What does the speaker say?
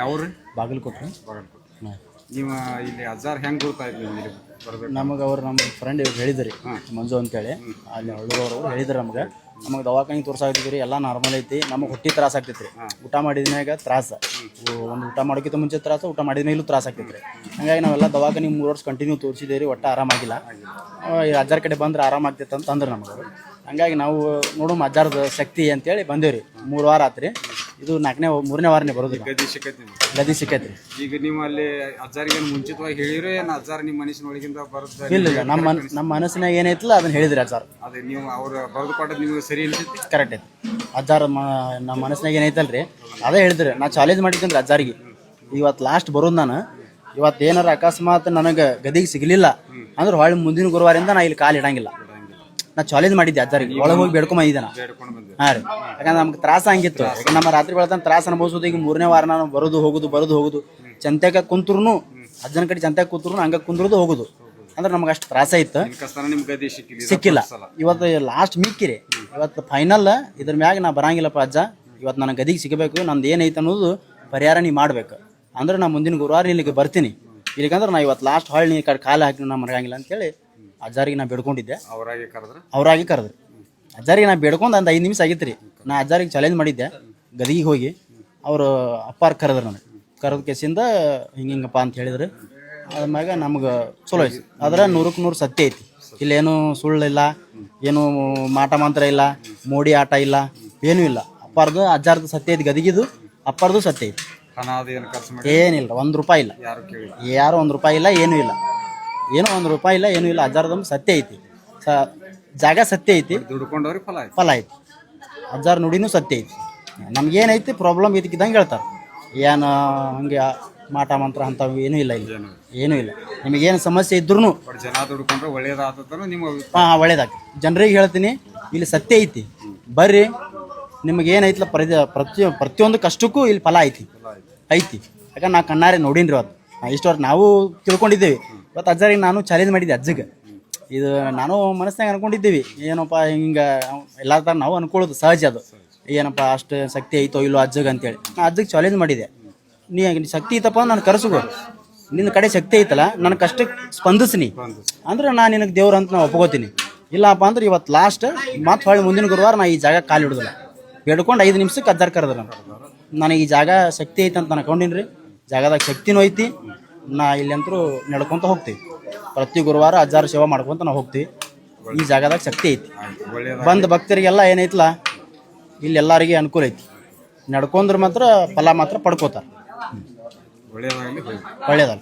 ಯಾವ್ರಿ ಬಾಗಲಕೋಟೆ. ನೀವು ಇಲ್ಲಿ ಅಜ್ಜಾರ್ ಹೆಂಗೆ ಗೊತ್ತಾಯ್ತು ನಿಮ್ಗೆ ಇಲ್ಲಿ ಬರ್ಬೇಕು? ನಮಗೆ ಅವ್ರು ನಮ್ಮ ಫ್ರೆಂಡ್ ಹೇಳಿದ್ರಿ ಮಂಜು ಅಂತೇಳಿ. ಅಲ್ಲಿ ಹಳ್ಳಿದವರು ಹೇಳಿದ್ರು ನಮ್ಗೆ. ನಮಗೆ ದವಾಖಾನೆ ತೋರ್ಸಾಕ್ತಿದ್ರಿ ಎಲ್ಲ ನಾರ್ಮಲ್ ಐತಿ. ನಮಗೆ ಹೊಟ್ಟಿ ತ್ರಾಸ ಆಗ್ತೈತ್ರಿ. ಊಟ ಮಾಡಿದ್ಮ್ಯಾಗ ತ್ರಾಸ. ಒಂದು ಊಟ ಮಾಡೋಕ್ಕಿಂತ ಮುಂಚೆ ತ್ರಾಸ ಊಟ ಮಾಡಿದ ಮೇಲೂ ತ್ರಾಸ ಆಗ್ತೈತ್ರಿ. ಹಂಗಾಗಿ ನಾವೆಲ್ಲ ದವಾಖಾನೆ ಮೂರು ವರ್ಷ ಕಂಟಿನ್ಯೂ ತೋರಿಸಿದೇರಿ ಒಟ್ಟು ಆರಾಮಾಗಿಲ್ಲ ಅಜ್ಜಾರ್ ಕಡೆ ಬಂದ್ರೆ ಆರಾಮ ಆಗ್ತೈತೆ ಅಂತ ಅಂದ್ರು ನಮಗೆ ಅವ್ರು. ಹಂಗಾಗಿ ನಾವು ನೋಡು ಅಜ್ಜಾರದ ಶಕ್ತಿ ಅಂತೇಳಿ ಬಂದೇವ್ರಿ ಮೂರು ವಾರ ಆತ್ರಿ. ಇದು ನಾಲ್ಕನೇ ಮೂರನೇ ವಾರನೇ ಬರೋದು. ಗದಿ ಸಿಕ್ಕೈತಿ. ಗದಿ ಸಿಕ್ಕೈತಿ. ಈಗ ನೀವು ಅಲ್ಲಿ ಅಜ್ಜಾರಿಗೆ ಏನ್ ಮುಂಚಿತವಾಗಿ ಹೇಳಿರೋ ಏನ್ ಅಜ್ಜಾರ್ ನಿಮ್ಮ ಮನಸ್ಸಿನ ಒಳಗಿಂದ ಬರುತ್ತೆ ಇಲ್ಲ? ಇಲ್ಲ ನಮ್ಮ ಮನ್- ನಮ್ಮ ಮನಸ್ಸಿನಾಗ ಏನೈತಿಲ್ಲ ಅದನ್ನ ಹೇಳಿದ್ರಿ ಅಜ್ಜಾರ್. ಅದೇ ನೀವು ಅವ್ರ ಬರೆದು ಕೊಟ್ಟದ್ದು ನಿಮಗೆ ಸರಿ ಅನ್ಸುತ್ತೆ? ಕರೆಕ್ಟ್ ಐತಿ. ಅಜ್ಜಾರ ಮ ನಮ್ಮ ಮನಸ್ಸಿನಾಗ ಏನೈತಲ್ರಿ ಅದೇ ಹೇಳಿದ್ರಿ. ನಾ ಚಾಲೆಂಜ್ ಮಾಡಿದ್ದೀನಿ ಅಜ್ಜಾರಿಗೆ. ಇವತ್ತು ಲಾಸ್ಟ್ ಬರೋದು ನಾನು. ಇವತ್ತು ಏನಾರ ಅಕಸ್ಮಾತ್ ನನಗೆ ಗದಿಗೆ ಸಿಗಲಿಲ್ಲ ಅಂದ್ರೆ ಹೊಳ್ಳಿ ಮುಂದಿನ ಗುರುವಾರದಿಂದ ನಾ ಇಲ್ಲಿ ಕಾಲು ಇಡಂಗಿಲ್ಲ. ನಾ ಚಾಲೆಂಜ್ ಮಾಡಿದ್ದೆ ಅಜ್ಜಾರಿಗೆ. ಒಳಗೆ ಹೋಗಿ ಬೇಡ್ಕೊಂಡ್ ನಾ ಹಾ ರೀ. ಯಾಕಂದ್ರೆ ನಮ್ಗೆ ತ್ರಾಸ ಹಂಗಿತ್ತು. ನಮ್ಮ ರಾತ್ರಿ ಬೆಳತನ ತ್ರಾಸ ಅನುಭವಿಸೋದು ಈಗ ಮೂರನೇ ವಾರ ನಾನು ಬರೋದು ಹೋಗುದು ಬರೋದು ಹೋಗುದು. ಚಂತ್ಯಾಗ ಕುಂತ್ರು ಅಜ್ಜನ ಕಡೆ ಚಂತೆಗ ಕುಂತ್ರು ಹಂಗ ಕುಂದ್ರದು ಹೋಗುದು. ಅಂದ್ರೆ ನಮ್ಗೆ ಅಷ್ಟು ತ್ರಾಸ ಇತ್ತು. ಸಿಕ್ಕಿಲ್ಲ ಇವತ್ತು ಲಾಸ್ಟ್ ಮಿಕ್ಕಿರಿ ಇವತ್ತು ಫೈನಲ್ ಇದ್ರ ಮ್ಯಾಗ ನಾ ಬರಂಗಿಲ್ಲಪ್ಪ ಅಜ್ಜ. ಇವತ್ತು ನನ್ನ ಗದಿಗೆ ಸಿಗಬೇಕು ನಂದು ಏನೈತೆ ಅನ್ನೋದು ಪರಿಹಾರ ನೀ ಮಾಡ್ಬೇಕು. ಅಂದ್ರೆ ನಾ ಮುಂದಿನ ಗುರುವಾರ ಇಲ್ಲಿಗೆ ಬರ್ತೀನಿ. ಇಲ್ಲಿಗಂದ್ರೆ ನಾ ಇವತ್ತು ಲಾಸ್ಟ್ ಹಾಳು ನೀ ಕಡೆ ಕಾಲು ಹಾಕಿ ನಾ ಮರಗಂಗಿಲ್ಲ ಅಂತೇಳಿ ಅಜ್ಜಾರಿಗೆ ನಾ ಬೇಡ್ಕೊಂಡಿದ್ದೆ. ಅವರಾಗಿ ಕರೆದ್ರೆ? ಅವರಾಗಿ ಕರೆದ್ರಿ. ಅಜ್ಜಾರಿಗೆ ನಾ ಬೇಡ್ಕೊಂಡು ಒಂದು ಐದು ನಿಮಿಷ ಆಗಿತ್ತು ರೀ ನಾ ಅಜ್ಜಾರಿಗೆ ಚಾಲೆಂಜ್ ಮಾಡಿದ್ದೆ. ಗದಿಗೆ ಹೋಗಿ. ಅವರು ಅಪ್ಪಾರ್ ಕರೆದ್ರು ನನಗೆ. ಕರೆದ ಕೇಸಿಂದ ಹಿಂಗೆ ಹಿಂಗಪ್ಪ ಅಂತ ಹೇಳಿದ್ರು. ಅದ್ಮ್ಯಾಗ ನಮ್ಗೆ ಚಲೋ ಐತಿ ಆದ್ರೆ ನೂರಕ್ಕೆ ನೂರು ಸತ್ಯ ಐತಿ. ಇಲ್ಲೇನು ಸುಳ್ಳಿಲ್ಲ ಏನು ಮಾಟ ಮಂತ್ರ ಇಲ್ಲ ಮೋಡಿ ಆಟ ಇಲ್ಲ ಏನೂ ಇಲ್ಲ. ಅಪ್ಪಾರ್ದು ಅಜ್ಜಾರ್ದು ಸತ್ಯ ಐತಿ. ಗದಿಗಿದು ಅಪ್ಪಾರ್ದು ಸತ್ಯ ಐತಿ. ಏನಿಲ್ಲ. ಒಂದು ರೂಪಾಯಿ ಇಲ್ಲ. ಯಾರು ಒಂದು ರೂಪಾಯಿ ಇಲ್ಲ ಏನೂ ಇಲ್ಲ. ಏನೂ ಒಂದು ರೂಪಾಯಿ ಇಲ್ಲ ಏನೂ ಇಲ್ಲ ಅಜ್ಜಾರ್ದಮ್ಮ ಸತ್ಯ ಐತಿ. ಸ ಜಾಗ ಸತ್ಯ ಐತಿ. ದುಡ್ಕೊಂಡವ್ರಿಗೆ ಫಲ ಐತಿ. ಫಲ ಐತಿ. ಅಜ್ಜಾರ್ ನುಡಿನೂ ಸತ್ಯ ಐತಿ. ನಮ್ಗೇನೈತಿ ಪ್ರಾಬ್ಲಮ್ ಇದಕ್ಕಿದ್ದಂಗೆ ಹೇಳ್ತಾರೆ. ಏನು ಹಂಗೆ ಮಾಟ ಮಂತ್ರ ಅಂಥವು ಏನೂ ಇಲ್ಲ ಇಲ್ಲ. ಏನು ಇಲ್ಲ. ನಿಮಗೇನು ಸಮಸ್ಯೆ ಇದ್ರೂ ಜನ ದುಡ್ಕೊಂಡ್ರೆ ಒಳ್ಳೇದಾದ್ರು ನಿಮ್ಮ ಅಭಿಪ್ರಾಯ. ಹಾಂ ಒಳ್ಳೇದಾಗ್ತಿ ಜನರಿಗೆ ಹೇಳ್ತೀನಿ ಇಲ್ಲಿ ಸತ್ಯ ಐತಿ. ಬರ್ರಿ ನಿಮಗೇನೈತಿಲ್ಲ ಪ್ರತಿ ಪ್ರತಿ ಪ್ರತಿಯೊಂದು ಕಷ್ಟಕ್ಕೂ ಇಲ್ಲಿ ಫಲ ಐತಿ. ಐತಿ. ಯಾಕಂದ್ರೆ ನಾ ಕಣ್ಣಾರೆ ನೋಡೀನಿ ರೀ ಅದು ಇಷ್ಟವರೆಗೆ ನಾವು ತಿಳ್ಕೊಂಡಿದ್ದೇವೆ. ಇವತ್ತು ಅಜ್ಜರಿಗೆ ನಾನು ಚಾಲೆಂಜ್ ಮಾಡಿದ್ದೆ ಅಜ್ಜಗೆ. ಇದು ನಾನು ಮನಸ್ಸಿನಾಗ ಅನ್ಕೊಂಡಿದ್ದೀವಿ, ಏನಪ್ಪ ಹಿಂಗೆ, ಎಲ್ಲ ಥರ ನಾವು ಅನ್ಕೊಳ್ಳೋದು ಸಹಜ ಅದು. ಏನಪ್ಪ ಅಷ್ಟು ಶಕ್ತಿ ಐತೋ ಇಲ್ಲೋ ಅಜ್ಜಗೆ ಅಂತೇಳಿ. ನಾನು ಅಜ್ಜಗೆ ಚಾಲೆಂಜ್ ಮಾಡಿದೆ. ನೀ ಶಕ್ತಿ ಐತಪ್ಪ ನಾನು ಕರೆಸ್ಕೊ ನಿನ್ನ ಕಡೆ ಶಕ್ತಿ ಐತಲ್ಲ ನನ್ನ ಕಷ್ಟಕ್ಕೆ ಸ್ಪಂದಿಸ್ನಿ ಅಂದ್ರೆ ನಾನು ನಿನಗೆ ದೇವ್ರ ಅಂತ ನಾವು ಒಪ್ಕೋತೀನಿ. ಇಲ್ಲಪ್ಪ ಅಂದ್ರೆ ಇವತ್ತು ಲಾಸ್ಟ್ ಮತ್ತೆ ಹೊಳ್ಳಿ ಮುಂದಿನ ಗುರುವಾರ ನಾ ಈ ಜಾಗ ಕಾಲು ಹಿಡಿದಿಲ್ಲ ಹಿಡ್ಕೊಂಡು ಐದು ನಿಮಿಷಕ್ಕೆ ಅಜ್ಜಾರ್ ಕರೆದ್ರು ನಾನು. ನನಗೆ ಈ ಜಾಗ ಶಕ್ತಿ ಐತೆ ಅಂತ ನಾನು ಅನ್ಕೊಂಡಿನಿ ಜಾಗದಾಗ ಶಕ್ತಿನೂ ಐತಿ. ನಾ ಇಲ್ಲಂತರೂ ನಡ್ಕೊಂತ ಹೋಗ್ತೀವಿ. ಪ್ರತಿ ಗುರುವಾರ ಅಜ್ಜಾರ ಸೇವಾ ಮಾಡ್ಕೊಂತ ನಾವು ಹೋಗ್ತೀವಿ. ಈ ಜಾಗದಾಗ ಶಕ್ತಿ ಐತಿ. ಬಂದ ಭಕ್ತರಿಗೆಲ್ಲ ಏನೈತಲ್ಲ ಇಲ್ಲಿ ಎಲ್ಲರಿಗೆ ಅನುಕೂಲ ಐತಿ. ನಡ್ಕೊಂಡ್ರೆ ಮಾತ್ರ ಫಲ ಮಾತ್ರ ಪಡ್ಕೋತಾರೆ. ಒಳ್ಳೇದಲ್ಲ